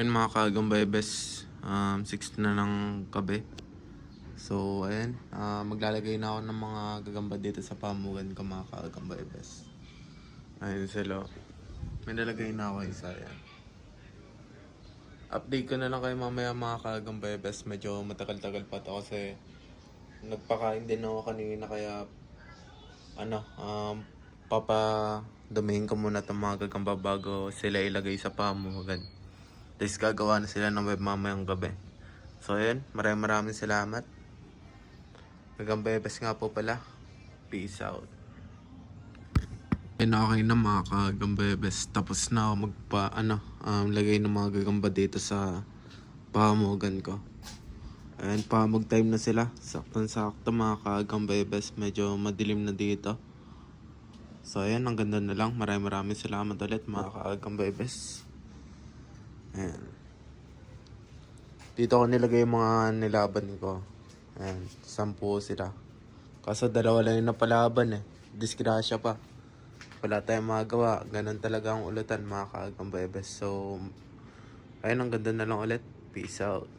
Ayun mga kagambebes, um, 6 na ng gabi. So, ayun, ah, maglalagay na ako ng mga gagamba dito sa pamugan ko mga kagambebes. Ayun sila. May nalagay na ako isa yan. Update ko na lang kayo mamaya mga kagambebes. Medyo matagal-tagal pa to kasi nagpakain din ako kanina kaya ano, um, papa dumihin ko muna itong mga gagamba bago sila ilagay sa pamugan. Tapos gagawa na sila ng web mamayang gabi. So ayun, maraming maraming salamat. Gagambebes nga po pala. Peace out. Ayun, okay na mga kagambebes. Tapos na ako magpa, ano, um, lagay ng mga gagamba dito sa pamugan ko. Ayan, pamag time na sila. Saktan-sakto mga kagambebes. Medyo madilim na dito. So ayan, ang ganda na lang. Maraming maraming salamat ulit mga kagambebes. Ayan. Dito ko nilagay yung mga nilaban ko. Ayan, sampu sila. Kaso dalawa lang yung napalaban eh. Disgrasya pa. Wala tayong magawa. Ganun talaga ang ulutan mga kagambebes. So, ayun, ang ganda na lang ulit. Peace out.